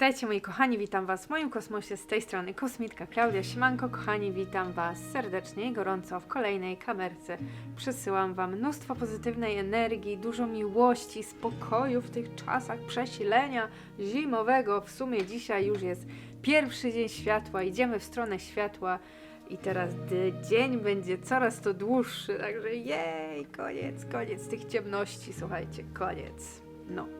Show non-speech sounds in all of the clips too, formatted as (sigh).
Witajcie moi kochani, witam Was w moim kosmosie z tej strony Kosmitka Klaudia Siemanko. Kochani, witam Was serdecznie i gorąco w kolejnej kamerce. Przesyłam Wam mnóstwo pozytywnej energii, dużo miłości, spokoju w tych czasach przesilenia zimowego. W sumie dzisiaj już jest pierwszy dzień światła, idziemy w stronę światła i teraz dzień będzie coraz to dłuższy, także jej, koniec, koniec tych ciemności, słuchajcie, koniec. No.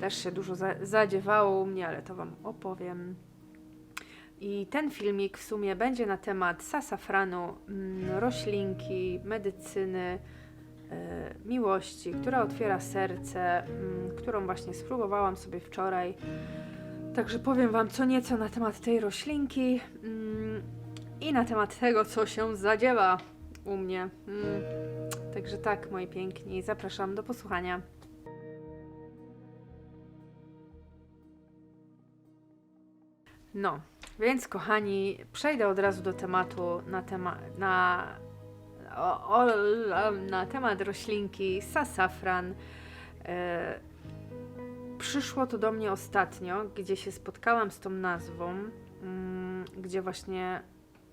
Też się dużo za- zadziewało u mnie, ale to Wam opowiem. I ten filmik w sumie będzie na temat sasafranu, mm, roślinki, medycyny, e, miłości, która otwiera serce, mm, którą właśnie spróbowałam sobie wczoraj. Także powiem Wam co nieco na temat tej roślinki mm, i na temat tego, co się zadziewa u mnie. Także tak, moi piękni, zapraszam do posłuchania. No, więc kochani, przejdę od razu do tematu na temat na o, o, na temat roślinki sasafran. E, przyszło to do mnie ostatnio, gdzie się spotkałam z tą nazwą, mm, gdzie właśnie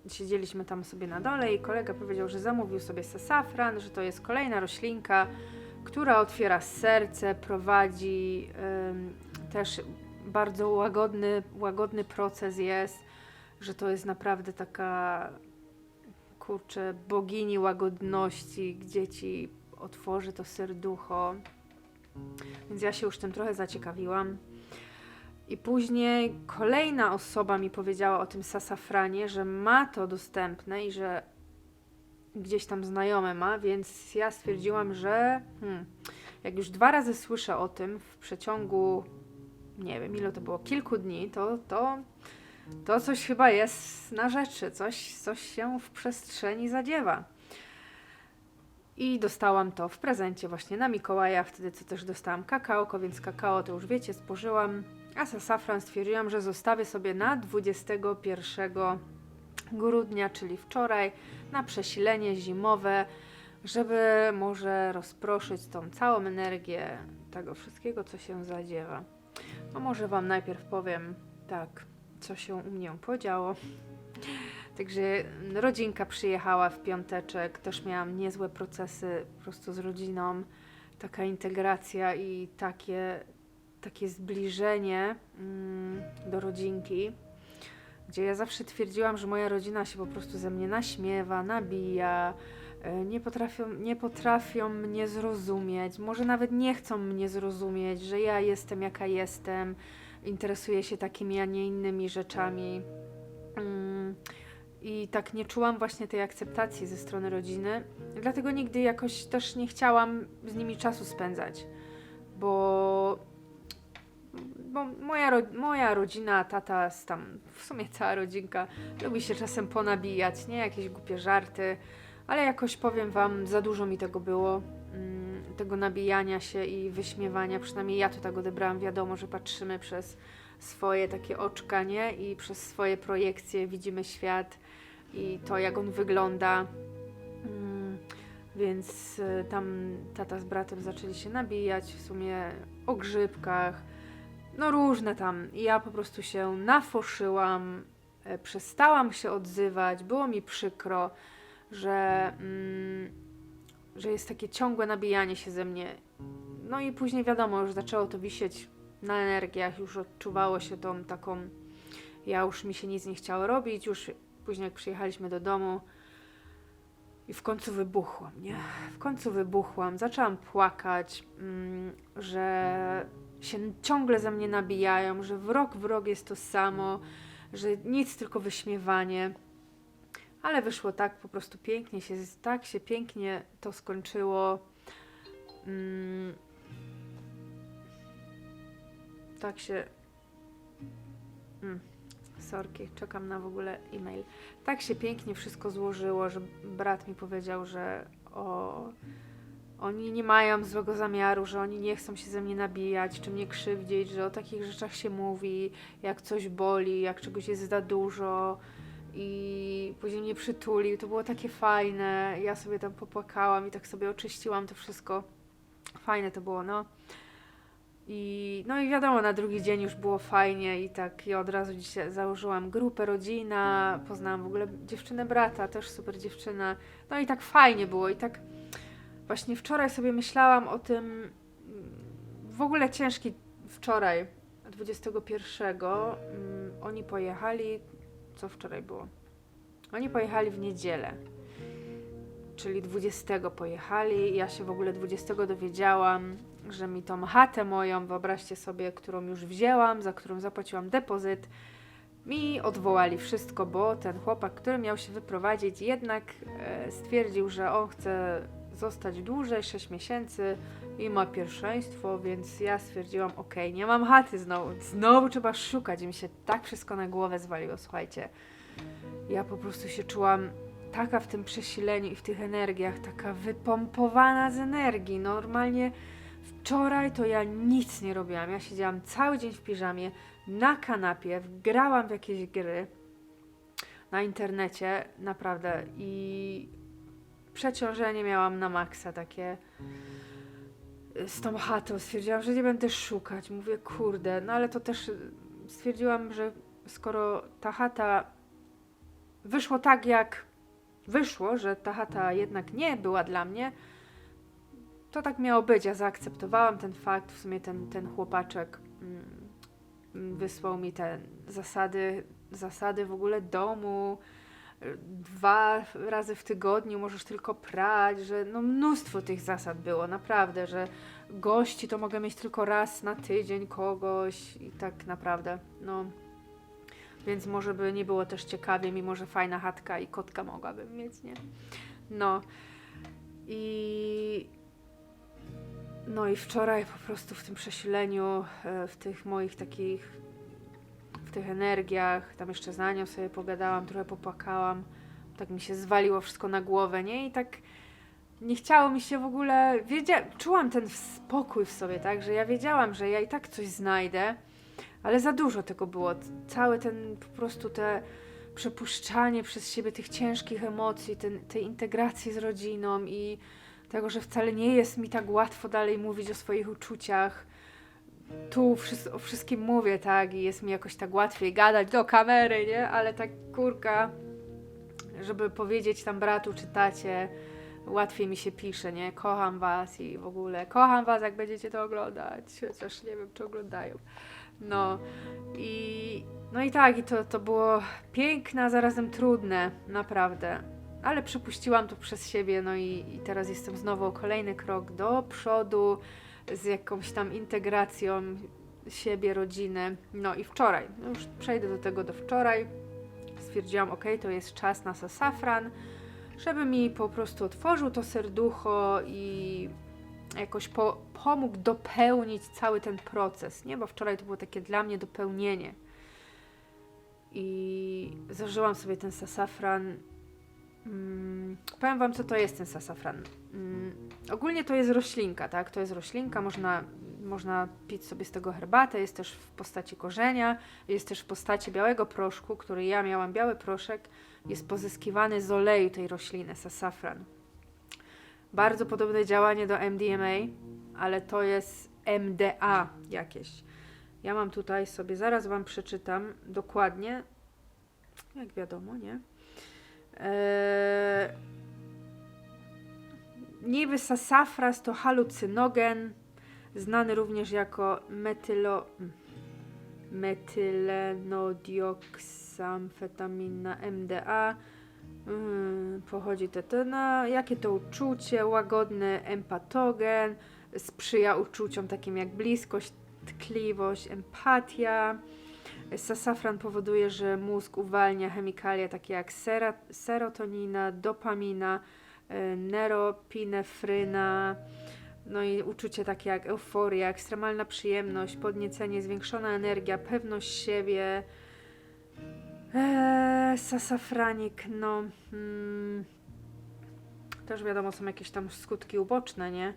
siedzieliśmy tam sobie na dole i kolega powiedział, że zamówił sobie sasafran, że to jest kolejna roślinka, która otwiera serce, prowadzi też bardzo łagodny, łagodny proces jest, że to jest naprawdę taka kurczę bogini łagodności, gdzie ci otworzy to serducho. Więc ja się już tym trochę zaciekawiłam. I później kolejna osoba mi powiedziała o tym sasafranie, że ma to dostępne i że gdzieś tam znajome ma, więc ja stwierdziłam, że hmm, jak już dwa razy słyszę o tym w przeciągu, nie wiem ile to było, kilku dni, to, to, to coś chyba jest na rzeczy, coś, coś się w przestrzeni zadziewa. I dostałam to w prezencie właśnie na Mikołaja, wtedy co też dostałam kakaoko, więc kakao to już wiecie, spożyłam. A sasafran stwierdziłam, że zostawię sobie na 21 grudnia, czyli wczoraj, na przesilenie zimowe, żeby może rozproszyć tą całą energię tego wszystkiego, co się zadziewa. No może Wam najpierw powiem tak, co się u mnie podziało. Także rodzinka przyjechała w piąteczek, też miałam niezłe procesy po prostu z rodziną, taka integracja i takie, takie zbliżenie mm, do rodzinki, gdzie ja zawsze twierdziłam, że moja rodzina się po prostu ze mnie naśmiewa, nabija, nie potrafią, nie potrafią mnie zrozumieć, może nawet nie chcą mnie zrozumieć, że ja jestem jaka jestem, interesuję się takimi, a nie innymi rzeczami. Mm, I tak nie czułam właśnie tej akceptacji ze strony rodziny, dlatego nigdy jakoś też nie chciałam z nimi czasu spędzać, bo, bo moja, moja rodzina, tata, tam w sumie cała rodzinka lubi się czasem ponabijać, nie? Jakieś głupie żarty, ale jakoś powiem Wam, za dużo mi tego było, mm, tego nabijania się i wyśmiewania, przynajmniej ja to tak odebrałam, wiadomo, że patrzymy przez swoje takie oczka, nie? I przez swoje projekcje widzimy świat i to, jak on wygląda. Mm, Więc y, tam tata z bratem zaczęli się nabijać, w sumie o grzybkach, no różne tam. I ja po prostu się nafoszyłam, e, przestałam się odzywać, było mi przykro, że, mm, że jest takie ciągłe nabijanie się ze mnie. No i później wiadomo, już zaczęło to wisieć na energiach, już odczuwało się tą taką, ja już mi się nic nie chciało robić, już później jak przyjechaliśmy do domu i w końcu wybuchłam, nie? W końcu wybuchłam, zaczęłam płakać, mm, że się ciągle ze mnie nabijają, że w rok w rok jest to samo, że nic tylko wyśmiewanie. Ale wyszło tak po prostu pięknie się, tak się pięknie to skończyło. Mm, tak się. Mm, sorki, czekam na w ogóle e-mail. Tak się pięknie wszystko złożyło, że brat mi powiedział, że o, oni nie mają złego zamiaru, że oni nie chcą się ze mnie nabijać, czy mnie krzywdzić, że o takich rzeczach się mówi, jak coś boli, jak czegoś jest za dużo. I później mnie przytulił, to było takie fajne. Ja sobie tam popłakałam i tak sobie oczyściłam to wszystko. Fajne to było, no. I no i wiadomo, na drugi dzień już było fajnie i tak ja od razu dzisiaj założyłam grupę, rodzina, poznałam w ogóle dziewczynę brata, też super dziewczyna. No i tak fajnie było i tak właśnie wczoraj sobie myślałam o tym, mm, w ogóle ciężki wczoraj, 21, mm, oni pojechali, co wczoraj było? Oni pojechali w niedzielę, czyli 20 pojechali. Ja się w ogóle 20 dowiedziałam, że mi tą chatę moją, wyobraźcie sobie, którą już wzięłam, za którą zapłaciłam depozyt, mi odwołali wszystko, bo ten chłopak, który miał się wyprowadzić, jednak e, stwierdził, że on chce zostać dłużej, 6 miesięcy i ma pierwszeństwo, więc ja stwierdziłam, ok, nie mam chaty znowu, znowu trzeba szukać i mi się tak wszystko na głowę zwaliło, słuchajcie. Ja po prostu się czułam taka w tym przesileniu i w tych energiach, taka wypompowana z energii. Normalnie wczoraj to ja nic nie robiłam. Ja siedziałam cały dzień w piżamie, na kanapie, grałam w jakieś gry na internecie, naprawdę. I przeciążenie miałam na maksa takie z tą chatą. Stwierdziłam, że nie będę szukać. Mówię, kurde, no ale to też stwierdziłam, że skoro ta chata wyszło tak, jak wyszło, że ta chata jednak nie była dla mnie, to tak miało być. Ja zaakceptowałam ten fakt. W sumie ten, ten chłopaczek mm, wysłał mi te zasady, zasady w ogóle domu. Dwa razy w tygodniu możesz tylko prać, że no mnóstwo tych zasad było, naprawdę, że gości to mogę mieć tylko raz na tydzień kogoś i tak naprawdę, no. Więc może by nie było też ciekawie, mimo że fajna chatka i kotka mogłabym mieć, nie? No. I no i wczoraj po prostu w tym przesileniu, e, w tych moich takich, w tych energiach, tam jeszcze z Anią sobie pogadałam, trochę popłakałam, tak mi się zwaliło wszystko na głowę, nie? I tak nie chciało mi się w ogóle, wiedzia- czułam ten spokój w sobie, tak? Że ja wiedziałam, że ja i tak coś znajdę, ale za dużo tego było. Cały ten, po prostu te przepuszczanie przez siebie tych ciężkich emocji, ten, tej integracji z rodziną i tego, że wcale nie jest mi tak łatwo dalej mówić o swoich uczuciach. Tu wszy- o wszystkim mówię, tak, i jest mi jakoś tak łatwiej gadać do kamery, nie? Ale tak kurka, żeby powiedzieć tam bratu czy tacie, łatwiej mi się pisze, nie? Kocham was i w ogóle kocham was, jak będziecie to oglądać, chociaż nie wiem, czy oglądają. No i, no i tak, i to, to było piękne, a zarazem trudne, naprawdę. Ale przepuściłam to przez siebie, no i, i teraz jestem znowu o kolejny krok do przodu z jakąś tam integracją siebie, rodziny. No i wczoraj, no już przejdę do tego do wczoraj, stwierdziłam, ok, to jest czas na sasafran, żeby mi po prostu otworzył to serducho i jakoś po, pomógł dopełnić cały ten proces, nie? Bo wczoraj to było takie dla mnie dopełnienie. I zażyłam sobie ten sasafran. Mm, powiem Wam, co to jest ten sasafran. Mm, ogólnie to jest roślinka, tak? To jest roślinka, można, można pić sobie z tego herbatę, jest też w postaci korzenia, jest też w postaci białego proszku, który ja miałam, biały proszek, jest pozyskiwany z oleju tej rośliny, sasafran. Bardzo podobne działanie do MDMA, ale to jest MDA jakieś. Ja mam tutaj sobie, zaraz Wam przeczytam dokładnie, jak wiadomo, nie? Eee, niby sasafras to halucynogen, znany również jako metylo, metylenodioksamfetamina MDA. Mm, pochodzi to, to na jakie to uczucie, łagodny empatogen, sprzyja uczuciom takim jak bliskość, tkliwość, empatia. Sasafran powoduje, że mózg uwalnia chemikalia takie jak serotonina, dopamina, y, neropinefryna, no i uczucie takie jak euforia, ekstremalna przyjemność, podniecenie, zwiększona energia, pewność siebie. Eee, sasafranik, no. Mm, też wiadomo, są jakieś tam skutki uboczne, nie?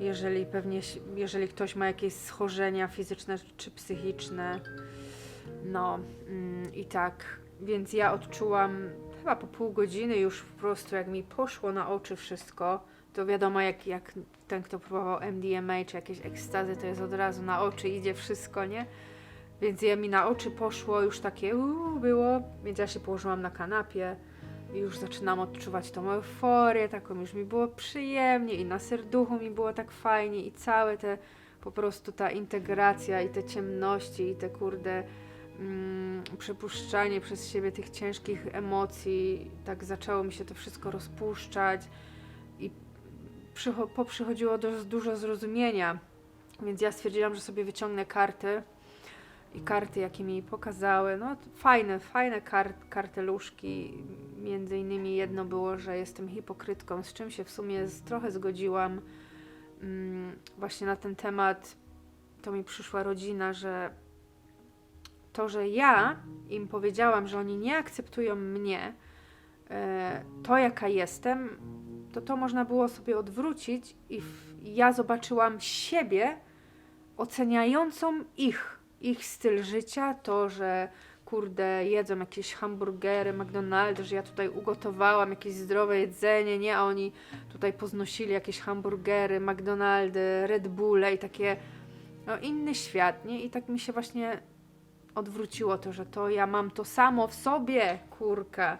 Jeżeli pewnie, jeżeli ktoś ma jakieś schorzenia fizyczne czy psychiczne. No mm, i tak, więc ja odczułam chyba po pół godziny już po prostu, jak mi poszło na oczy wszystko, to wiadomo, jak, jak ten, kto próbował MDMA czy jakieś ekstazy, to jest od razu na oczy idzie wszystko, nie? Więc ja mi na oczy poszło, już takie było, więc ja się położyłam na kanapie i już zaczynam odczuwać tą euforię, taką już mi było przyjemnie i na serduchu mi było tak fajnie i całe te, po prostu ta integracja i te ciemności i te kurde mm, przepuszczanie przez siebie tych ciężkich emocji, tak zaczęło mi się to wszystko rozpuszczać i przycho- poprzychodziło do, dużo zrozumienia, więc ja stwierdziłam, że sobie wyciągnę karty i karty, jakie mi pokazały, no fajne, fajne kart, karteluszki, między innymi jedno było, że jestem hipokrytką, z czym się w sumie z, trochę zgodziłam, mm, właśnie na ten temat. To mi przyszła rodzina, że to, że ja im powiedziałam, że oni nie akceptują mnie, e, to jaka jestem, to to można było sobie odwrócić i ja zobaczyłam siebie oceniającą ich, ich styl życia, to, że kurde, jedzą jakieś hamburgery, McDonald's, że ja tutaj ugotowałam jakieś zdrowe jedzenie, nie, a oni tutaj poznosili jakieś hamburgery, McDonaldy, Red Bulle i takie, no inny świat, nie, i tak mi się właśnie odwróciło to, że to ja mam to samo w sobie, kurka,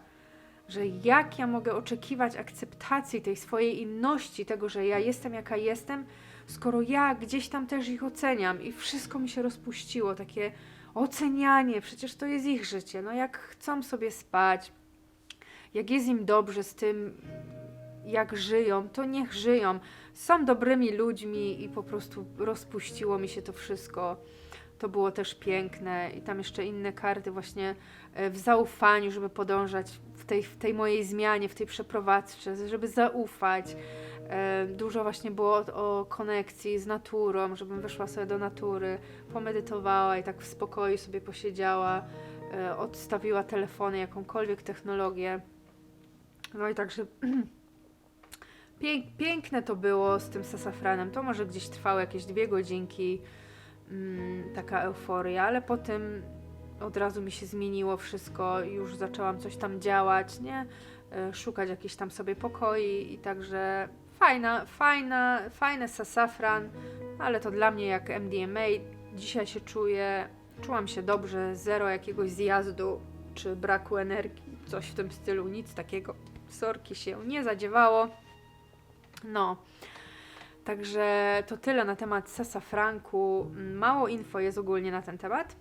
że jak ja mogę oczekiwać akceptacji tej swojej inności, tego, że ja jestem jaka jestem, skoro ja gdzieś tam też ich oceniam i wszystko mi się rozpuściło, takie ocenianie, przecież to jest ich życie, no jak chcą sobie spać, jak jest im dobrze z tym, jak żyją, to niech żyją. Są dobrymi ludźmi i po prostu rozpuściło mi się to wszystko. To było też piękne i tam jeszcze inne karty właśnie e, w zaufaniu, żeby podążać w tej, w tej mojej zmianie, w tej przeprowadzce, żeby zaufać. E, Dużo właśnie było o, konekcji z naturą, żebym wyszła sobie do natury, pomedytowała i tak w spokoju sobie posiedziała, e, odstawiła telefony, jakąkolwiek technologię. No i także (clears throat) pięk, piękne to było z tym sasafranem. To może gdzieś trwało jakieś dwie godzinki, mm, taka euforia, ale potem od razu mi się zmieniło wszystko, już zaczęłam coś tam działać, nie? E, Szukać jakichś tam sobie pokoi i także fajna, fajna, fajny sasafran, ale to dla mnie jak MDMA. Dzisiaj się czuję, czułam się dobrze, zero jakiegoś zjazdu czy braku energii, coś w tym stylu, nic takiego. Sorki się nie zadziewało. No. Także to tyle na temat sasafranku. Mało info jest ogólnie na ten temat,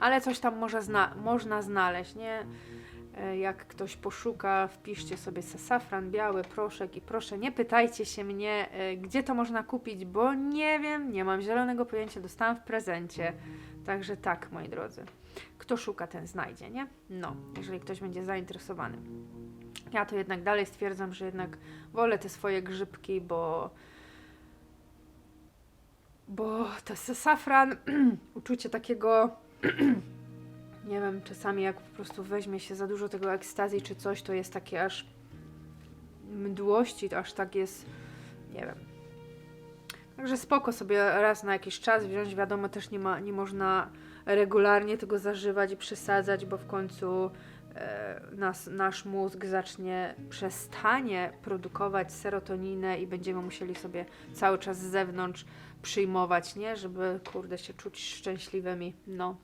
ale coś tam może zna można znaleźć, nie? E, Jak ktoś poszuka, wpiszcie sobie sasafran, biały proszek i proszę nie pytajcie się mnie, e, gdzie to można kupić, bo nie wiem, nie mam zielonego pojęcia, dostałam w prezencie. Także tak, moi drodzy. Kto szuka, ten znajdzie, nie? No, jeżeli ktoś będzie zainteresowany. Ja to jednak dalej stwierdzam, że jednak wolę te swoje grzybki, bo bo to safran, (clears throat) uczucie takiego (clears throat) nie wiem, czasami jak po prostu weźmie się za dużo tego ekstazji czy coś, to jest takie aż mdłości, to aż tak jest, nie wiem. Także spoko sobie raz na jakiś czas wziąć, wiadomo też nie, ma, nie można regularnie tego zażywać i przesadzać, bo w końcu nas, nasz mózg zacznie, przestanie produkować serotoninę i będziemy musieli sobie cały czas z zewnątrz przyjmować, nie? Żeby, kurde, się czuć szczęśliwymi, no.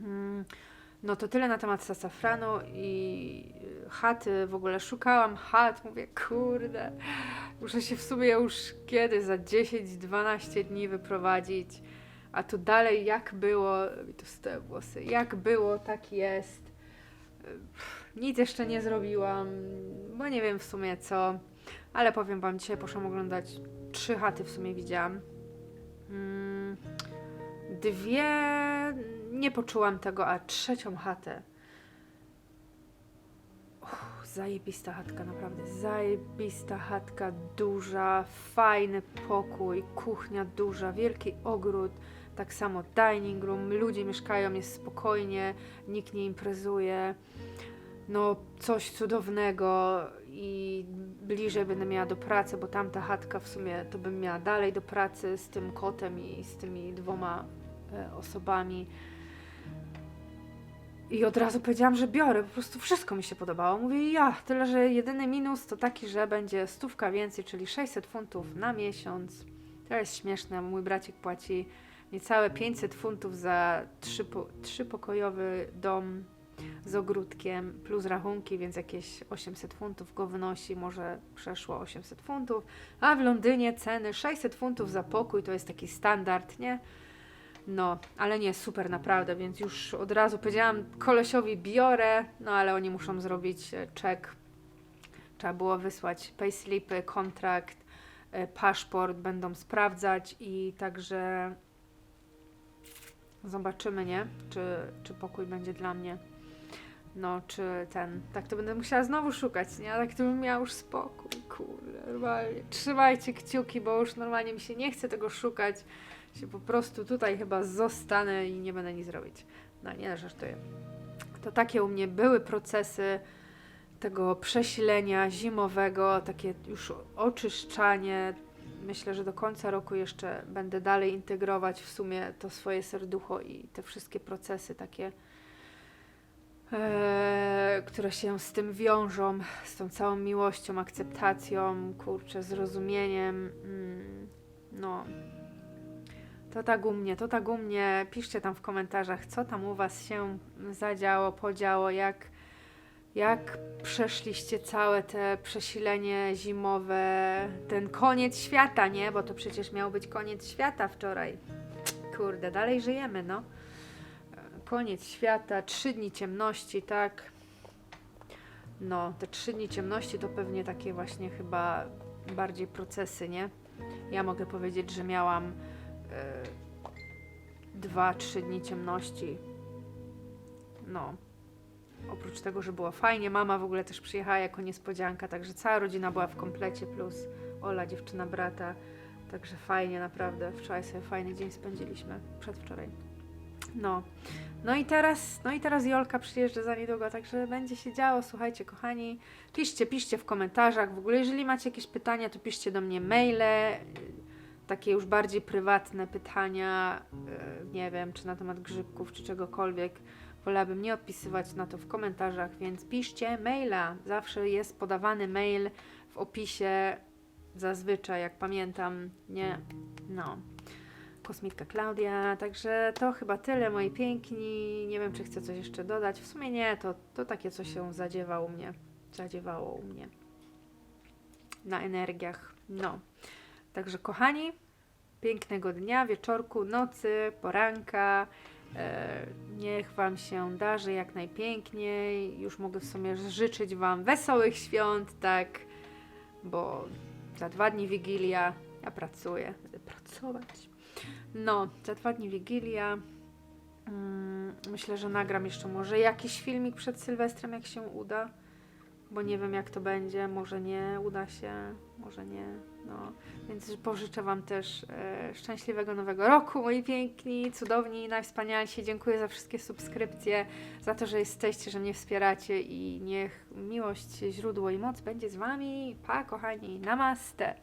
Mm, No to tyle na temat sasafranu i chaty. W ogóle szukałam chat, mówię, kurde, muszę się w sumie już kiedy, za 10-12 dni wyprowadzić. A tu dalej jak było, mi tu stoją włosy, jak było, tak jest. Pff, Nic jeszcze nie zrobiłam, bo nie wiem w sumie co, ale powiem Wam, dzisiaj poszłam oglądać trzy chaty w sumie widziałam. Mm, Dwie nie poczułam tego, a trzecią chatę. Zajebista chatka, naprawdę. Zajebista chatka, duża, fajny pokój, kuchnia duża, wielki ogród, tak samo dining room, ludzie mieszkają, jest spokojnie, nikt nie imprezuje. No, coś cudownego i bliżej będę miała do pracy, bo tamta chatka w sumie to bym miała dalej do pracy z tym kotem i z tymi dwoma e, osobami. I od razu powiedziałam, że biorę, po prostu wszystko mi się podobało. Mówię, ja, tyle, że jedyny minus to taki, że będzie stówka więcej, czyli 600 funtów na miesiąc. To jest śmieszne, mój braciek płaci niecałe 500 funtów za trzy po, trzypokojowy dom z ogródkiem plus rachunki, więc jakieś 800 funtów go wynosi, może przeszło 800 funtów, a w Londynie ceny 600 funtów za pokój to jest taki standard, nie? No, ale nie, super naprawdę, więc już od razu powiedziałam kolesiowi biorę, no ale oni muszą zrobić e, czek. Trzeba było wysłać payslipy, kontrakt, e, paszport, będą sprawdzać i także zobaczymy, nie? Czy, czy pokój będzie dla mnie. No, czy ten. Tak to będę musiała znowu szukać, nie? A tak to bym miała już spokój, kurde, normalnie. Trzymajcie kciuki, bo już normalnie mi się nie chce tego szukać. Się po prostu tutaj chyba zostanę i nie będę nic robić. No nie, żartuję. To takie u mnie były procesy tego przesilenia zimowego, takie już oczyszczanie. Myślę, że do końca roku jeszcze będę dalej integrować w sumie to swoje serducho i te wszystkie procesy takie, e, które się z tym wiążą, z tą całą miłością, akceptacją, kurczę, zrozumieniem. Mm, no, to tak u mnie, to tak u mnie. Piszcie tam w komentarzach, co tam u Was się zadziało, podziało, jak, jak przeszliście całe te przesilenie zimowe, ten koniec świata, nie? Bo to przecież miał być koniec świata wczoraj. Kurde, dalej żyjemy, no. Koniec świata, trzy dni ciemności, tak? No, te trzy dni ciemności to pewnie takie właśnie chyba bardziej procesy, nie? Ja mogę powiedzieć, że miałam e, dwa, trzy dni ciemności. No. Oprócz tego, że było fajnie, mama w ogóle też przyjechała jako niespodzianka, także cała rodzina była w komplecie, plus Ola, dziewczyna brata. Także fajnie, naprawdę. Wczoraj sobie fajny dzień spędziliśmy, przedwczoraj. No. No i teraz, no i teraz Jolka przyjeżdża za niedługo, także będzie się działo. Słuchajcie, kochani, piszcie, piszcie w komentarzach. W ogóle, jeżeli macie jakieś pytania, to piszcie do mnie maile takie już bardziej prywatne pytania, e, nie wiem, czy na temat grzybków, czy czegokolwiek, wolałabym nie odpisywać na to w komentarzach, więc piszcie maila. Zawsze jest podawany mail w opisie, zazwyczaj, jak pamiętam, nie, no. Kosmitka Klaudia, także to chyba tyle, moi piękni. Nie wiem, czy chcę coś jeszcze dodać. W sumie nie, to, to takie coś się zadziewa u mnie. Zadziewało u mnie. Na energiach. No. Także kochani, pięknego dnia, wieczorku, nocy, poranka. E, niech Wam się darzy jak najpiękniej. Już mogę w sumie życzyć Wam wesołych świąt, tak, bo za dwa dni Wigilia. Ja pracuję, będę pracować. No, za dwa dni Wigilia. Mm, myślę, że nagram jeszcze może jakiś filmik przed Sylwestrem, jak się uda bo nie wiem jak to będzie, może nie uda się, może nie, no. Więc pożyczę Wam też e, szczęśliwego nowego roku, moi piękni, cudowni, najwspanialsi. Dziękuję za wszystkie subskrypcje, za to, że jesteście, że mnie wspieracie i niech miłość, źródło i moc będzie z Wami. Pa, kochani, namaste.